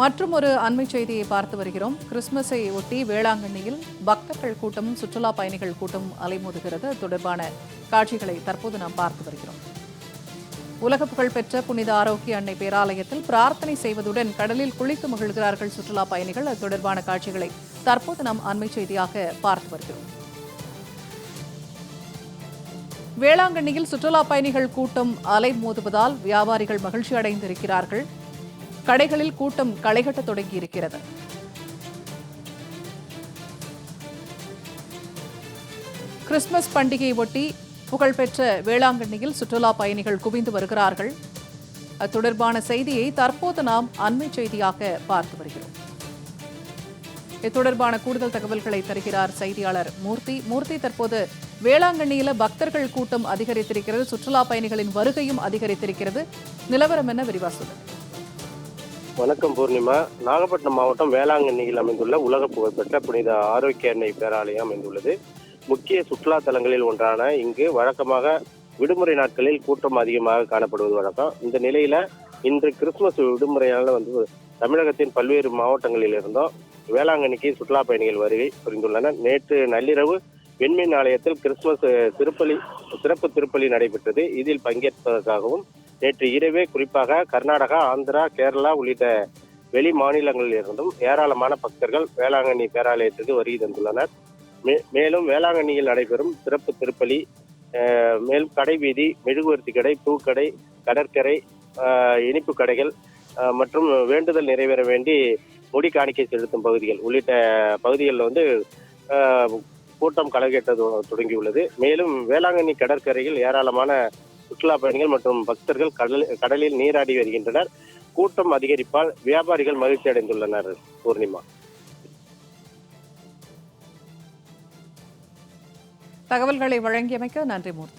மற்றும் ஒரு அண்மை செய்தியை பார்த்து வருகிறோம். கிறிஸ்துமஸை ஒட்டி வேளாங்கண்ணியில் பக்தர்கள் கூட்டமும் சுற்றுலா பயணிகள் கூட்டம் அலைமோதுகிறது. தொடர்பான காட்சிகளை தற்போது நாம் பார்த்து வருகிறோம். உலக புகழ்பெற்ற புனித ஆரோக்கிய அன்னை பேராலயத்தில் பிரார்த்தனை செய்வதுடன் கடலில் குளித்து மகிழ்கிறார்கள் சுற்றுலா பயணிகள். அது தொடர்பான காட்சிகளை தற்போது நாம் அண்மை செய்தியாக பார்த்து வருகிறோம். வேளாங்கண்ணியில் சுற்றுலா பயணிகள் கூட்டம் அலை மோதுவதால் வியாபாரிகள் மகிழ்ச்சி அடைந்திருக்கிறார்கள் கடைகளில் கூட்டம் களைகட்ட தொடங்கி இருக்கிறது கிறிஸ்துமஸ் பண்டிகையை ஒட்டி புகழ்பெற்ற வேளாங்கண்ணியில் சுற்றுலா பயணிகள் குவிந்து வருகிறார்கள். அது தொடர்பான செய்தியை தற்போது நாம் அண்மை செய்தியாக பார்த்து வருகிறோம். இது தொடர்பான கூடுதல் தகவல்களை தருகிறார் செய்தியாளர் மூர்த்தி. மூர்த்தி தற்போது வேளாங்கண்ணியில பக்தர்கள் கூட்டம் அதிகரித்திருக்கிறது சுற்றுலா பயணிகளின் வருகையும் அதிகரித்திருக்கிறது. நிலவரம் என்ன விரிவா வணக்கம் பூர்ணிமா. நாகப்பட்டினம் மாவட்டம் வேளாங்கண்ணியில் அமைந்துள்ள உலக புகழ்பெற்ற புனித ஆரோக்கிய எண்ணெய் பேராலயம் அமைந்துள்ளது. முக்கிய சுற்றுலா தலங்களில் ஒன்றான இங்கு வழக்கமாக விடுமுறை நாட்களில் கூட்டம் அதிகமாக காணப்படுவது வழக்கம். இந்த நிலையில இன்று கிறிஸ்துமஸ் விடுமுறையால வந்து தமிழகத்தின் பல்வேறு மாவட்டங்களில் இருந்தும். வேளாங்கண்ணிக்கு சுற்றுலா பயணிகள் வருகை புரிந்துள்ளனர். நேற்று நள்ளிரவு வெண்மீன் ஆலயத்தில் கிறிஸ்துமஸ் திருப்பலி சிறப்பு திருப்பலி நடைபெற்றது. இதில் பங்கேற்பதற்காகவும் நேற்று இரவே குறிப்பாக கர்நாடகா ஆந்திரா கேரளா உள்ளிட்ட வெளி மாநிலங்களில் இருந்தும் ஏராளமான பக்தர்கள் வேளாங்கண்ணி பேராலயத்திற்கு வருகை தந்துள்ளனர். மே- மேலும் வேளாங்கண்ணியில் நடைபெறும் சிறப்பு திருப்பலி மேலும் கடைவீதி மெழுகுவர்த்தி கடை பூக்கடை கடற்கரை இனிப்பு கடைகள் மற்றும் வேண்டுதல் நிறைவேற வேண்டி முடி காணிக்கை செலுத்தும் பகுதிகள் உள்ளிட்ட பகுதிகளில் வந்து கூட்டம் களைகட்ட தொடங்கியுள்ளது. மேலும் வேளாங்கண்ணி கடற்கரையில் ஏராளமான சுற்றுலா பயணிகள் மற்றும் பக்தர்கள் கடல் கடலில் நீராடி வருகின்றனர். கூட்டம் அதிகரிப்பால் வியாபாரிகள் மகிழ்ச்சி அடைந்துள்ளனர் பூர்ணிமா. தகவல்களை வழங்கியமைக்க நன்றி மூர்த்தி.